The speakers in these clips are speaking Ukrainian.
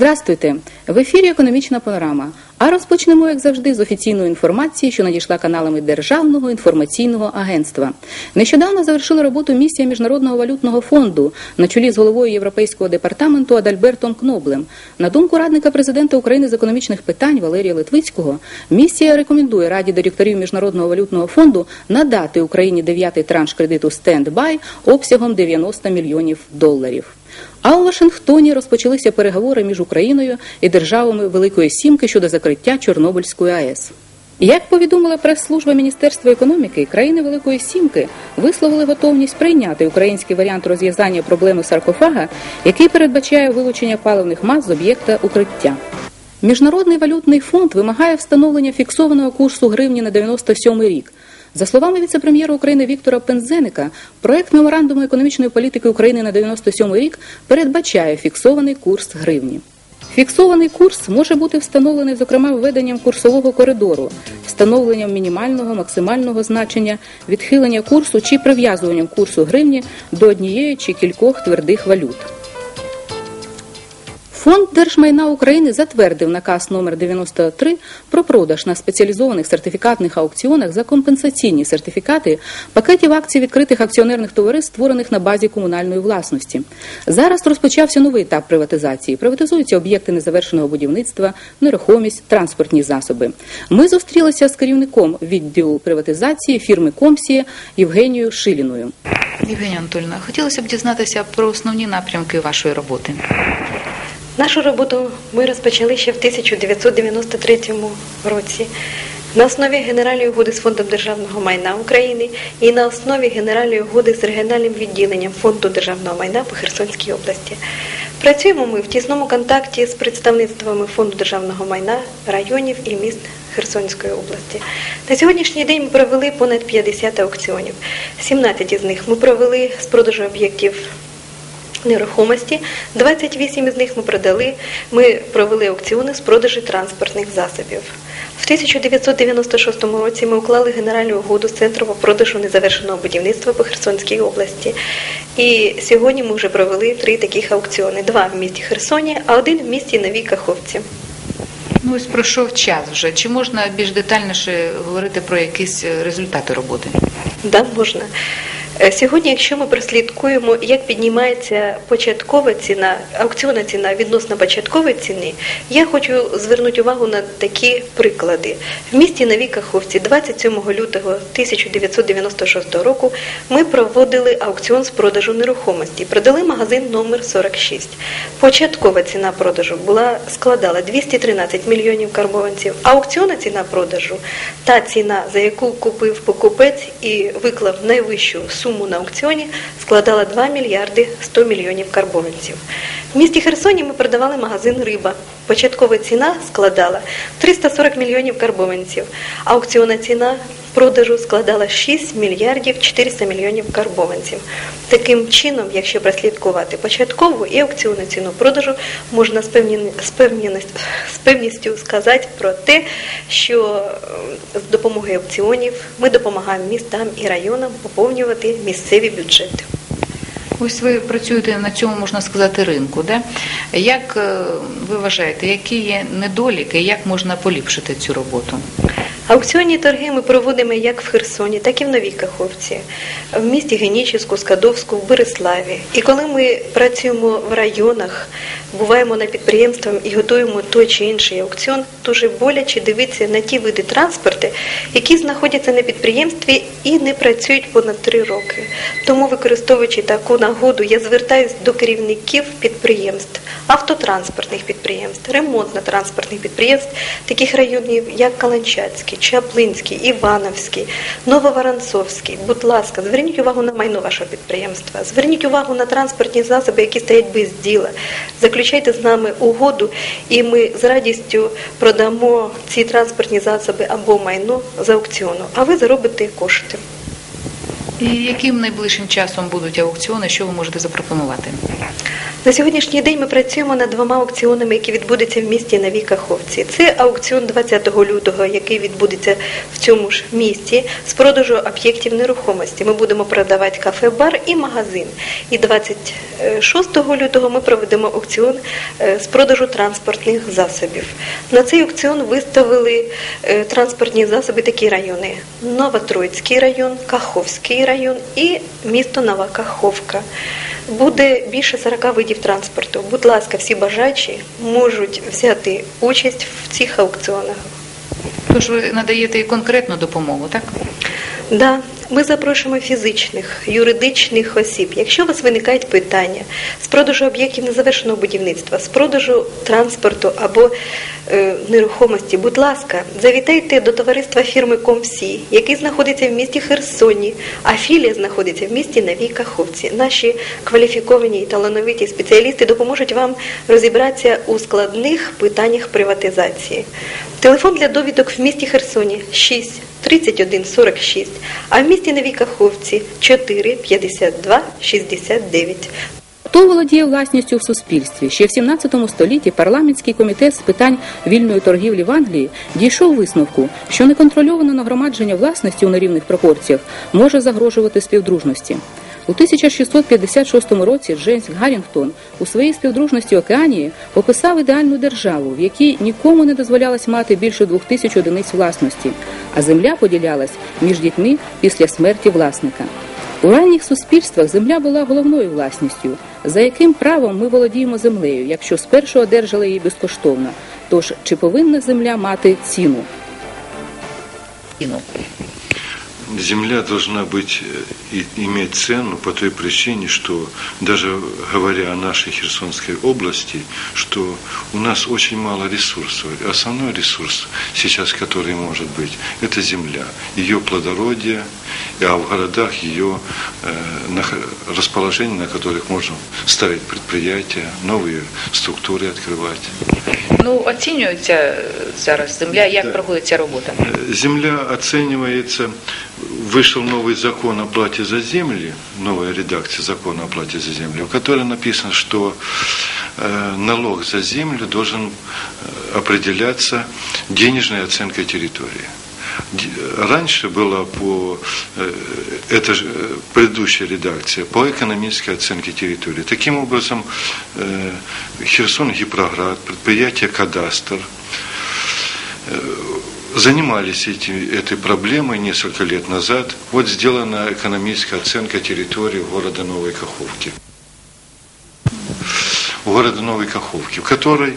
Здрастуйте! В ефірі Економічна панорама. А розпочнемо, як завжди, з офіційної інформації, що надійшла каналами Державного інформаційного агентства. Нещодавно завершила роботу місія Міжнародного валютного фонду на чолі з головою Європейського департаменту Адальбертом Кноблем. На думку радника президента України з економічних питань Валерія Литвицького, місія рекомендує Раді директорів Міжнародного валютного фонду надати Україні дев'ятий транш кредиту стендбай обсягом 90 мільйонів доларів. А у Вашингтоні розпочалися переговори між Україною і державами Великої Сімки щодо закриття Чорнобильської АЕС. Як повідомила прес-служба Міністерства економіки, країни Великої Сімки висловили готовність прийняти український варіант розв'язання проблеми саркофага, який передбачає вилучення паливних мас з об'єкта укриття. Міжнародний валютний фонд вимагає встановлення фіксованого курсу гривні на 97 рік. За словами віце-прем'єра України Віктора Пензеника, проект меморандуму економічної політики України на 97 рік передбачає фіксований курс гривні. Фіксований курс може бути встановлений, зокрема, введенням курсового коридору, встановленням мінімального, максимального значення, відхилення курсу чи прив'язуванням курсу гривні до однієї чи кількох твердих валют. Фонд держмайна України затвердив наказ номер 93 про продаж на спеціалізованих сертифікатних аукціонах за компенсаційні сертифікати пакетів акцій відкритих акціонерних товариств, створених на базі комунальної власності. Зараз розпочався новий етап приватизації. Приватизуються об'єкти незавершеного будівництва, нерухомість, транспортні засоби. Ми зустрілися з керівником відділу приватизації фірми Комсія Євгенією Шиліною. Євгенія Анатольовна, хотілося б дізнатися про основні напрямки вашої роботи. Нашу роботу ми розпочали ще в 1993 році на основі Генеральної угоди з Фондом державного майна України і на основі Генеральної угоди з регіональним відділенням Фонду державного майна по Херсонській області. Працюємо ми в тісному контакті з представництвами Фонду державного майна районів і міст Херсонської області. На сьогоднішній день ми провели понад 50 аукціонів. 17 з них ми провели з продажу об'єктів нерухомості. 28 з них ми продали. Ми провели аукціони з продажу транспортних засобів. В 1996 році ми уклали генеральну угоду з центром по продажу незавершеного будівництва по Херсонській області. І сьогодні ми вже провели три таких аукціони: два в місті Херсоні, а один в місті Новій Каховці. Ну ось пройшов час вже. Чи можна більш детальніше говорити про якісь е, результати роботи? Да, можна. Е, Сьогодні, якщо ми прослідкуємо, як піднімається початкова ціна, аукціонна ціна відносно початкової ціни, я хочу звернути увагу на такі приклади. В місті Новій Каховці 27 лютого 1996 року ми проводили аукціон з продажу нерухомості. Продали магазин номер 46. Початкова ціна продажу була складала 213 мільйонів карбованців. Аукціонна ціна продажу та ціна, за яку купив покупець і виклав найвищу суму на аукціоні, складала 2 мільярди 100 мільйонів карбованців. В місті Херсоні ми продавали магазин Риба. Початкова ціна складала 340 мільйонів карбованців. Аукціонна ціна продажу складала 6 мільярдів 400 мільйонів карбованців. Таким чином, якщо прослідкувати початкову і аукціонну ціну продажу, можна з, певністю сказати про те, що е, з допомогою аукціонів ми допомагаємо містам і районам поповнювати місцеві бюджети. Ось ви працюєте на цьому, можна сказати, ринку. Да? Як е, ви вважаєте, які є недоліки, як можна поліпшити цю роботу? Аукціонні торги ми проводимо як в Херсоні, так і в Новій Каховці, в місті Генічеську, Скадовську, в Береславі. І коли ми працюємо в районах, буваємо на підприємствах і готуємо той чи інший аукціон, дуже боляче дивитися на ті види транспорту, які знаходяться на підприємстві і не працюють понад три роки. Тому, використовуючи таку нагоду, я звертаюся до керівників підприємств, автотранспортних підприємств, ремонтно-транспортних підприємств, таких районів, як Каланчацький, Чаплинський, Івановський, Нововоронцовський. Будь ласка, зверніть увагу на майно вашого підприємства, зверніть увагу на транспортні засоби, які стоять без діла. Заключайте з нами угоду, і ми з радістю продамо ці транспортні засоби або майно за аукціону, а ви заробите кошти. І яким найближчим часом будуть аукціони, що ви можете запропонувати? На сьогоднішній день ми працюємо над двома аукціонами, які відбудуться в місті Новій Каховці. Це аукціон 20 лютого, який відбудеться в цьому ж місті з продажу об'єктів нерухомості. Ми будемо продавати кафе-бар і магазин. І 26 лютого ми проведемо аукціон е, з продажу транспортних засобів. На цей аукціон виставили е, транспортні засоби такі райони: Новотроїцький район, Каховський район і місто Нова Каховка. Буде більше 40 видів транспорту. Будь ласка, всі бажачі можуть взяти участь в цих аукціонах. Тож ви надаєте і конкретну допомогу, так? Да, ми запрошуємо фізичних, юридичних осіб. Якщо у вас виникають питання з продажу об'єктів незавершеного будівництва, з продажу транспорту або е, нерухомості, будь ласка, завітайте до товариства фірми Комсі, який знаходиться в місті Херсоні, а філія знаходиться в місті Новій Каховці. Наші кваліфіковані і талановиті спеціалісти допоможуть вам розібратися у складних питаннях приватизації. Телефон для довідок в місті Херсоні 6 31 46, а в місті Новій Каховці 4 52 69. Хто володіє власністю в суспільстві? Ще в 17 столітті парламентський комітет з питань вільної торгівлі в Англії дійшов висновку, що неконтрольоване нагромадження власності у нерівних пропорціях може загрожувати співдружності. У 1656 році Джеймс Гаррінгтон у своїй співдружності Океанії описав ідеальну державу, в якій нікому не дозволялось мати більше двох тисяч одиниць власності, а земля поділялась між дітьми після смерті власника. У ранніх суспільствах земля була головною власністю, за яким правом ми володіємо землею, якщо спершу одержали її безкоштовно. Тож чи повинна земля мати ціну? Земля должна быть э, и иметь цену по той причине, что даже говоря о нашей Херсонской области, что у нас очень мало ресурсов. Основной ресурс сейчас, который может быть, это земля, ее плодородие, а в городах ее э, расположение, на которых можно ставить предприятия, новые структуры открывать. Ну, оцінюється зараз земля, як Да. проходить ця робота? Э, Земля оценивается, вышел новый закон о плате за земли, новая редакция закона о плате за землю, в которой написано, что э, налог за землю должен определяться денежной оценкой территории. Раньше была по, э, это же э, предыдущая редакция, по экономической оценке территории. Таким образом, э, Херсон Гипроград, предприятие Кадастр, занимались эти, этой проблемой несколько лет назад. Вот сделана экономическая оценка территории города Новой Каховки. Города Новой Каховки, в которой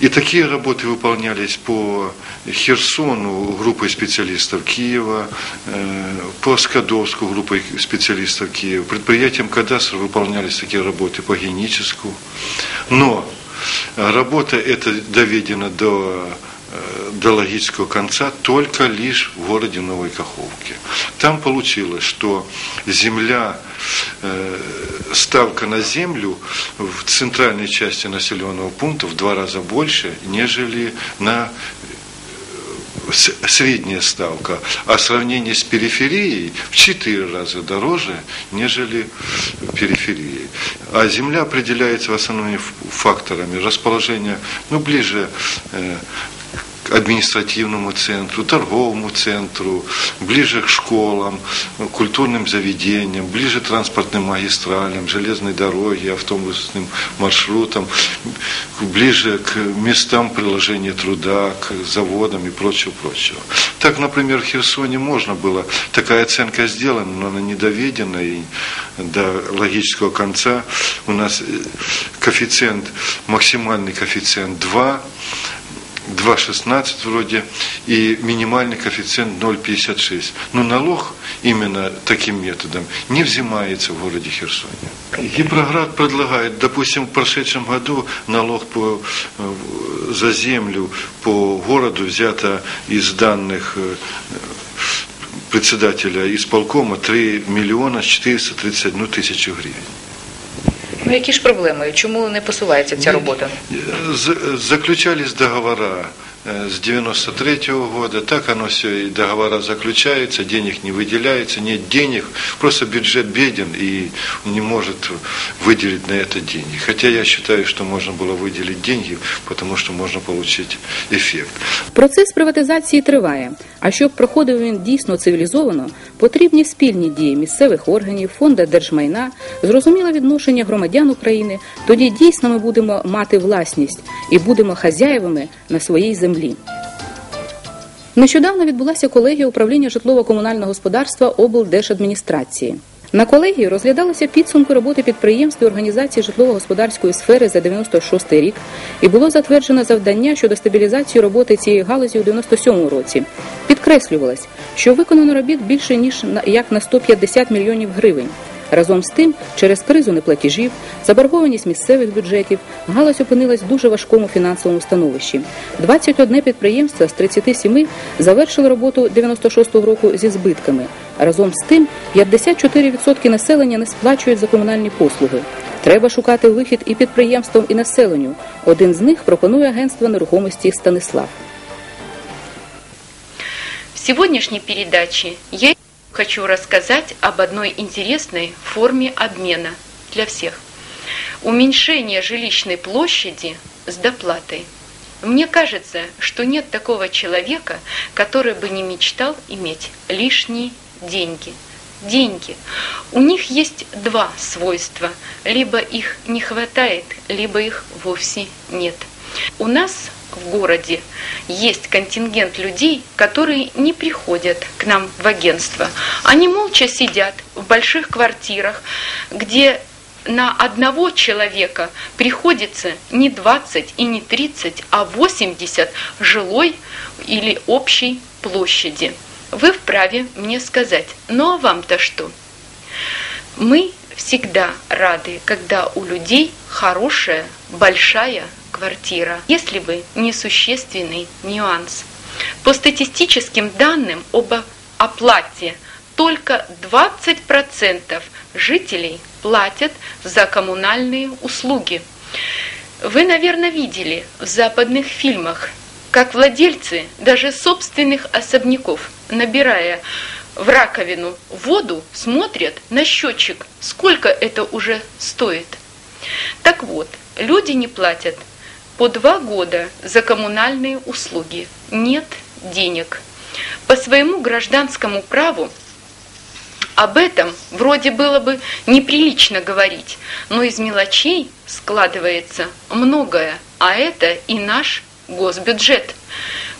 и такие работы выполнялись по Херсону группой специалистов Киева, э, по Скадовску группой специалистов Киева, предприятием кадастра выполнялись такие работы по Геническу. Но работа эта доведена до до логического конца только лишь в городе Новой Каховке. Там получилось, что земля, э, ставка на землю в центральной части населенного пункта в два раза больше, нежели на э, средняя ставка, а сравнение с периферией в четыре раза дороже, нежели в периферии. А земля определяется в основном факторами расположения, ну, ближе э, административному центру, торговому центру, ближе к школам, культурным заведениям, ближе к транспортным магистралям, железной дороге, автобусным маршрутам, ближе к местам приложения труда, к заводам и прочего, прочего. Так, например, в Херсоне можно было, такая оценка сделана, но она не доведена и до логического конца. У нас э, коэффициент, максимальный коэффициент 2, 2,16 вроде, и минимальный коэффициент 0,56. Но налог именно таким методом не взимается в городе Херсоне. Гипроград предлагает, допустим, в прошедшем году налог по, э, за землю по городу взято из данных э, председателя исполкома 3 миллиона 431 тысячу гривен. Ну, які ж проблеми? Чому не посувається ця робота? Заключались договора с 93 года. Так оно все, и договора заключаются, денег не выделяется, нет денег. Просто бюджет беден и не может выделить на это деньги. Хотя я считаю, что можно было выделить деньги, потому что можно получить эффект. Процес приватизації триває. А щоб проходив він дійсно цивілізовано, потрібні спільні дії місцевих органів, фонда держмайна, зрозуміле відношення громадян України. Тоді дійсно ми будемо мати власність і будемо хазяєвами на своїй землі. Нещодавно відбулася колегія управління житлово-комунального господарства облдержадміністрації. На колегії розглядалися підсумки роботи підприємств і організацій житлово-господарської сфери за 96 рік і було затверджено завдання щодо стабілізації роботи цієї галузі у 97 році. Підкреслювалось, що виконано робіт більше ніж як на 150 мільйонів гривень. Разом з тим, через кризу неплатежів, заборгованість місцевих бюджетів, галузь опинилась в дуже важкому фінансовому становищі. 21 підприємство з 37 завершили роботу 96-го року зі збитками. Разом з тим, 54% населення не сплачують за комунальні послуги. Треба шукати вихід і підприємствам, і населенню. Один з них пропонує агентство нерухомості Станислав. В сегодняшней передаче я хочу рассказать об одной интересной форме обмена для всех. Уменьшение жилищной площади с доплатой. Мне кажется, что нет такого человека, который бы не мечтал иметь лишние деньги. Деньги. У них есть два свойства. Либо их не хватает, либо их вовсе нет. У нас в городе есть контингент людей, которые не приходят к нам в агентство. Они молча сидят в больших квартирах, где на одного человека приходится не 20 и не 30, а 80 жилой или общей площади. Вы вправе мне сказать, ну а вам-то что? Мы всегда рады, когда у людей хорошая, большая квартира, если бы несущественный нюанс. По статистическим данным об оплате только 20% жителей платят за коммунальные услуги. Вы, наверное, видели в западных фильмах, как владельцы даже собственных особняков, набирая в раковину воду, смотрят на счетчик, сколько это уже стоит. Так вот, люди не платят по два года за коммунальные услуги. Нет денег. По своему гражданскому праву об этом вроде было бы неприлично говорить, но из мелочей складывается многое, а это и наш госбюджет.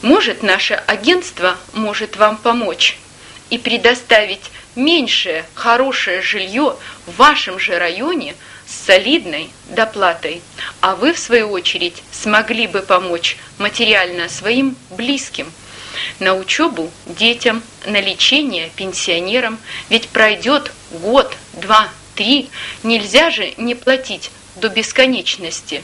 Может, наше агентство может вам помочь и предоставить меньшее хорошее жилье в вашем же районе с солидной доплатой, а вы, в свою очередь, смогли бы помочь материально своим близким – на учебу детям, на лечение пенсионерам. Ведь пройдет год, два, три, нельзя же не платить до бесконечности.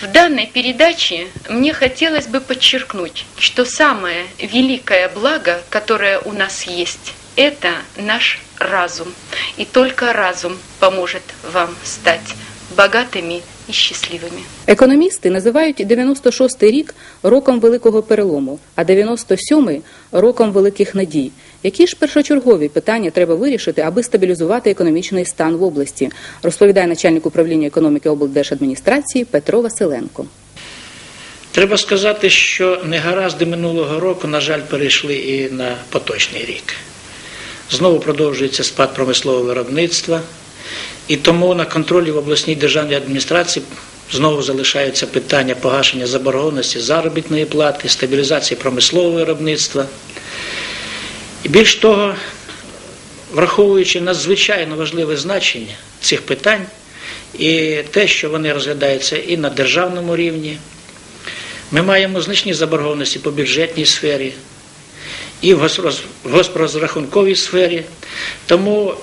В данной передаче мне хотелось бы подчеркнуть, что самое великое благо, которое у нас есть, это наш разум. И только разум поможет вам стать богатыми і щасливими. Економісти називають 96-й рік роком великого перелому, а 97-й – роком великих надій. Які ж першочергові питання треба вирішити, аби стабілізувати економічний стан в області, розповідає начальник управління економіки облдержадміністрації Петро Василенко. Треба сказати, що негаразди минулого року, на жаль, перейшли і на поточний рік. Знову продовжується спад промислового виробництва, і тому на контролі в обласній державній адміністрації знову залишаються питання погашення заборгованості заробітної плати, стабілізації промислового виробництва. І більш того, враховуючи надзвичайно важливе значення цих питань і те, що вони розглядаються і на державному рівні, ми маємо значні заборгованості по бюджетній сфері, і в госпрозрахунковій сфері. Тому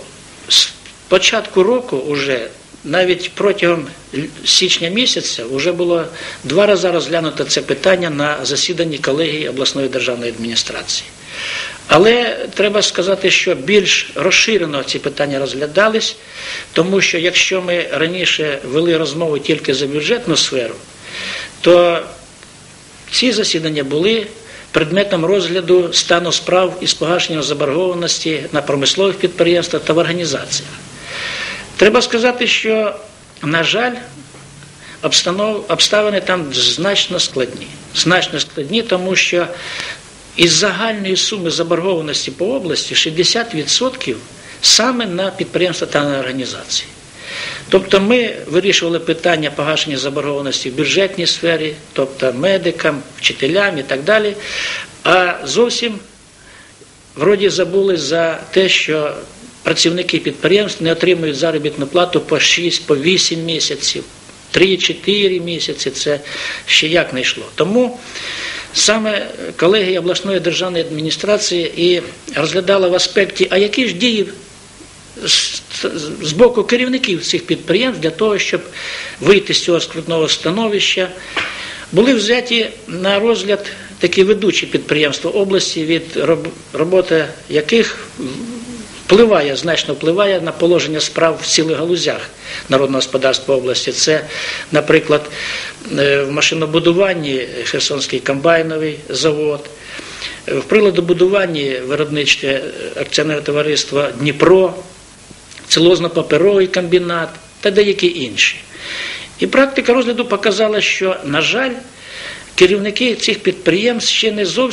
з початку року вже навіть протягом січня місяця вже було два рази розглянуто це питання на засіданні колегії обласної державної адміністрації. Але треба сказати, що більш розширено ці питання розглядались, тому що якщо ми раніше вели розмови тільки за бюджетну сферу, то ці засідання були предметом розгляду стану справ із погашення заборгованості на промислових підприємствах та в організаціях. Треба сказати, що, на жаль, обставини там значно складні. Значно складні, тому що із загальної суми заборгованості по області 60% саме на підприємства та на організації. Тобто ми вирішували питання погашення заборгованості в бюджетній сфері, тобто медикам, вчителям і так далі. А зовсім вроді забули за те, що працівники підприємств не отримують заробітну плату по 6, по 8 місяців, 3-4 місяці. Це ще як не йшло. Тому саме колегія обласної державної адміністрації і розглядала в аспекті, а які ж дії з- боку керівників цих підприємств для того, щоб вийти з цього скрутного становища, були взяті на розгляд такі ведучі підприємства області, від роботи яких впливає, значно впливає на положення справ в цілих галузях народного господарства області. Це, наприклад, е, в машинобудуванні Херсонський комбайновий завод, в приладобудуванні виробниче акціонерне товариство Дніпро, целозно-паперовий комбінат та деякі інші. І практика розгляду показала, що, на жаль, керівники цих підприємств ще не зовсім